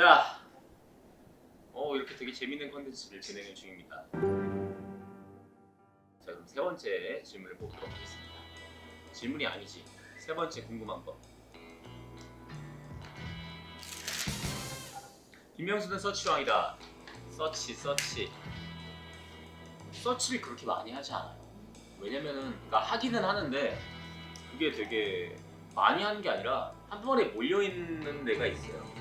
자, 어 이렇게 되게 재밌는 컨텐츠를 진행해 중입니다. 자, 그럼 세 번째 질문을 보도록 하겠습니다. 질문이 아니지. 세 번째 궁금한 거. 김명수는 서치왕이다. 서치, 서치. 서치를 그렇게 많이 하지 않아요. 왜냐면은, 그러니까 하기는 하는데 그게 되게 많이 하는 게 아니라 한 번에 몰려 있는 데가 있어요.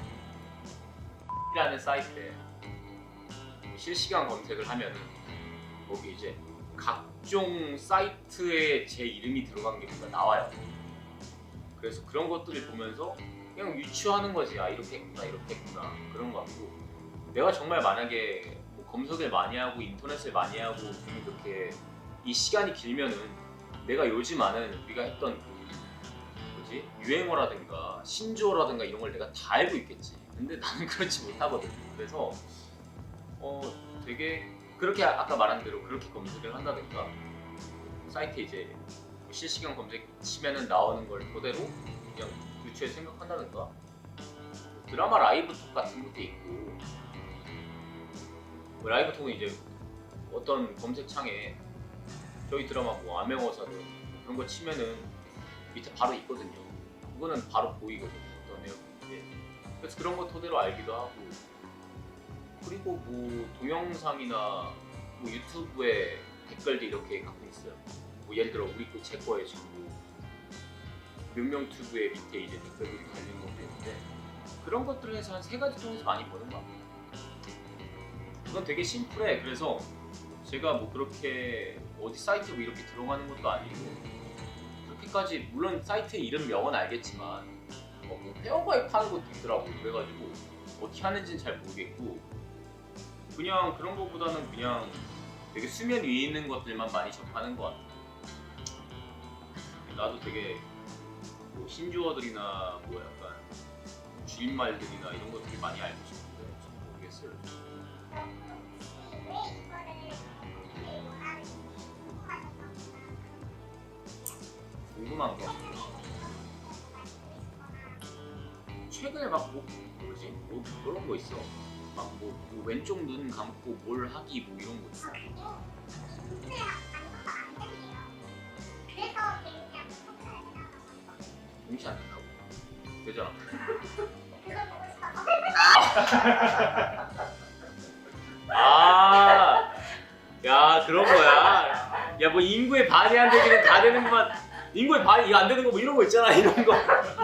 이라는 사이트에 실시간 검색을 하면은 거기 이제 각종 사이트에 제 이름이 들어간 게 뭔가 나와요. 그래서 그런 것들을 보면서 그냥 유추하는 거지. 아 이렇게 했구나, 이렇게 했구나 그런 거 같고 내가 정말 만약에 뭐 검색을 많이 하고 인터넷을 많이 하고 좀 이렇게 이 시간이 길면은 내가 요즘 아는 우리가 했던 그 뭐지 유행어라든가 신조어라든가 이런 걸 내가 다 알고 있겠지. 근데 나는 그렇지 못하거든. 그래서 어 되게 그렇게 아까 말한 대로 그렇게 검색을 한다든가 사이트에 이제 뭐 실시간 검색 치면은 나오는 걸 토대로 그냥 유추해 생각한다든가 드라마 라이브 톡 같은 것도 있고 뭐 라이브 톡은 이제 어떤 검색창에 저희 드라마 뭐 암행어사든 그런 거 치면은 밑에 바로 있거든요. 그거는 바로 보이거든요. 어떤 내용인지. 그래서 그런 거 토대로 알기도 하고 그리고 뭐 동영상이나 뭐 유튜브에 댓글도 이렇게 가끔 있어요. 뭐 예를 들어 우리 그제 거에 지금 뭐 명명튜브의 밑에 이제 댓글들이 달리는 것도 있는데 그런 것들을 해서 한 세 가지 통해서 많이 보는 것 같아요. 그건 되게 심플해. 그래서 제가 뭐 그렇게 어디 사이트 뭐 이렇게 들어가는 것도 아니고 그렇게까지 물론 사이트 이름 명은 알겠지만 어, 뭐 회원가입 하는 것도 있더라고 그래가지고 어떻게 하는지는 잘 모르겠고 그냥 그런 것보다는 그냥 되게 수면 위에 있는 것들만 많이 접하는 것 같아. 나도 되게 뭐 신조어들이나 뭐 약간 줄임말들이나 이런 것들이 많이 알고 싶은데 잘 모르겠어요. 궁금한 거 최근에 막 뭐 뭐지 뭐 그런 거 있어 막 뭐 왼쪽 눈 감고 뭘 하기 뭐 이런 거 있어 동시 안 된다고 되잖아 아, 야 그런 거야. 야 뭐 인구의 반이 안 되기는 다 되는구만. 인구의 반이 안 되는 거 뭐 이런 거 있잖아. 이런 거,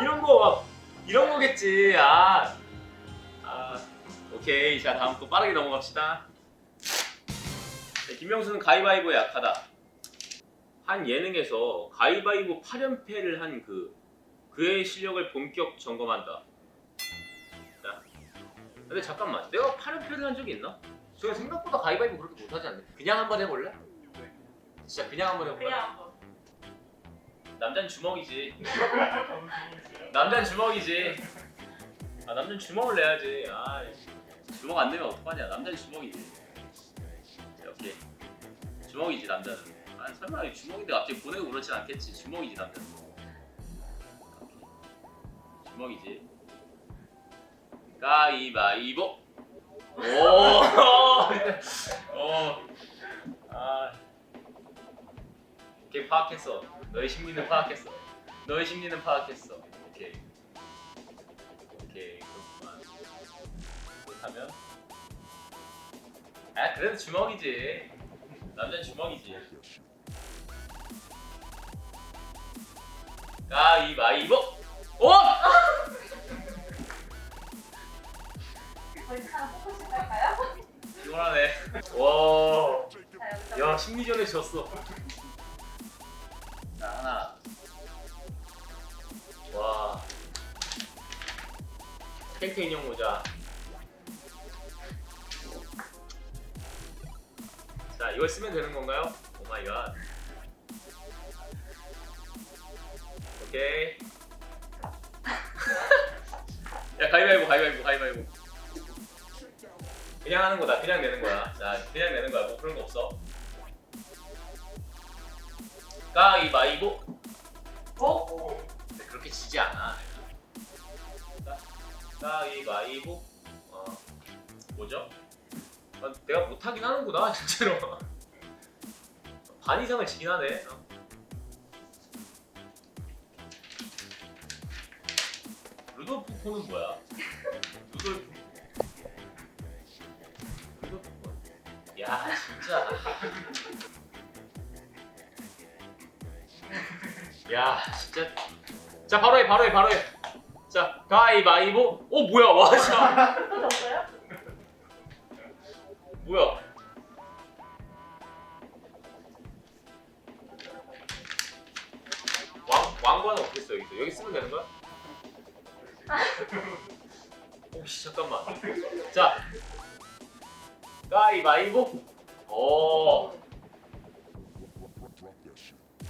이런 거 막 이런 거겠지. 아, 아, 오케이. 자 다음 거 빠르게 넘어갑시다. 네, 김명수는 가위바위보에 약하다. 한 예능에서 가위바위보 8연패를 한 그 그의 실력을 본격 점검한다. 자, 근데 잠깐만, 내가 8연패를 한 적이 있나? 제가 생각보다 가위바위보 그렇게 못하지 않네. 그냥 한번 해볼래? 진짜 그냥 한번 해볼래? 그냥 한번. 남자는 주먹이지. 남자는 주먹이지. 아 남자는 주먹을 내야지. 아 주먹 안 내면 어떡하냐. 남자는 주먹이지. 오케이. 주먹이지 남자는. 아 설마 이 주먹인데 갑자기 보내고 그렇진 않겠지. 주먹이지 남자는. 주먹이지. 가위바위보. 오. 오. 아. 오케이 파악했어. 너의 심리는 파악했어. 너의 심리는 파악했어. 오케이. 오케이 그렇구만. 그렇다면 아 그래도 주먹이지. 남자는 주먹이지. 가위바위보. 오! 저희 하나 뽑으실 걸까요? 시원하네. 와. 자, 여기서 야 심리전에 졌어. 탱크 인형 모자. 자 이걸 쓰면 되는 건가요? 오 마이 갓. 오케이. 야 가위바위보 가위바위보 가위바위보. 그냥 하는 거다. 그냥 내는 거야. 자, 그냥 내는 거야. 뭐 그런 거 없어. 가위바위보. 어? 근데 그렇게 지지 않아. 자, 가위바위보. 뭐죠? 아, 내가 못하긴 하는구나 실제로 반 이상을 지긴 하네 어. 루돌프 포는 뭐야? 루돌프 루돌프 포. 야 진짜 야 진짜 자 바로 해 바로 해 바로 해 자 가위바위보. 어 뭐야? 와 진짜. 또 졌어요? 뭐야? 왕 왕관은 써 여기서. 여기 쓰면 되는 거야? 오씨 잠깐만. 자 가위바위보. 오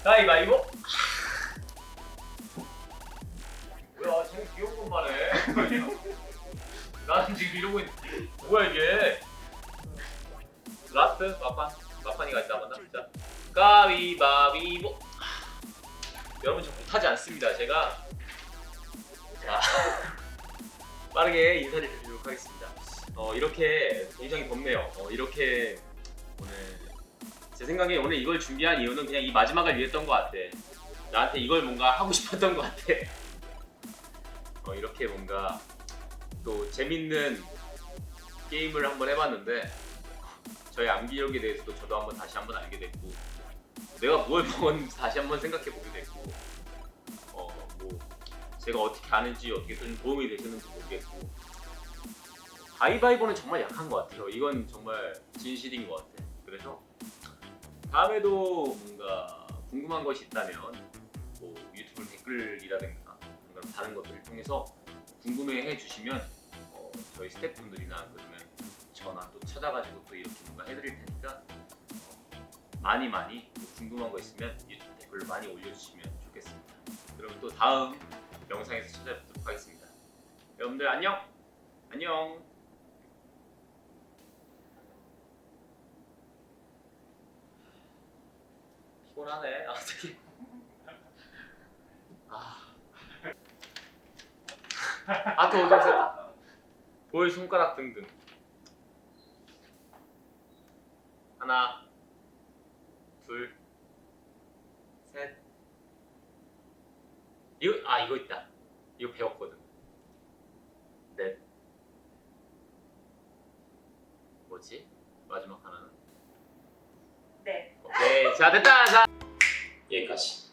가위바위보 야 쟤는 귀여운 것만 해? 나는 지금 이러고 있 뭐야 이게? 라스트 막판 막판이가 있다 만나 자 가위바위보 여러분 저 못하지 않습니다 제가. 자 빠르게 인사를 드리도록 하겠습니다. 어 이렇게 굉장히 덥네요. 어 이렇게 오늘 제 생각에 오늘 이걸 준비한 이유는 그냥 이 마지막을 위했던 것 같아. 나한테 이걸 뭔가 하고 싶었던 것 같아 어 이렇게 뭔가 또 재밌는 게임을 한번 해봤는데 저의 암기력에 대해서도 저도 한번 다시 한번 알게 됐고 내가 뭘 먹었는지 다시 한번 생각해 보게 됐고 어 뭐 제가 어떻게 아는지 어떻게 좀 도움이 되셨는지 모르겠고 가위바위보는 정말 약한 것 같아요. 이건 정말 진실인 것 같아 그래서 다음에도 뭔가 궁금한 것이 있다면 뭐 유튜브 댓글이라든가 다른 것들을 통해서 궁금해해 주시면 어, 저희 스태프분들이나 그러면 저나 또 찾아가지고 또 이렇게 뭔가 해드릴 테니까 어, 많이 많이 또 궁금한 거 있으면 댓글로 많이 올려주시면 좋겠습니다. 그럼 또 다음 영상에서 찾아뵙도록 하겠습니다. 여러분들 안녕! 안녕! 피곤하네. 아, 어떻게? 아트 오점 세다. 볼 손가락 등등. 하나, 둘, 셋. 이거 아 이거 있다. 이거 배웠거든. 넷. 뭐지? 마지막 하나는? 네. 오케이 자 됐다 자 여기까지.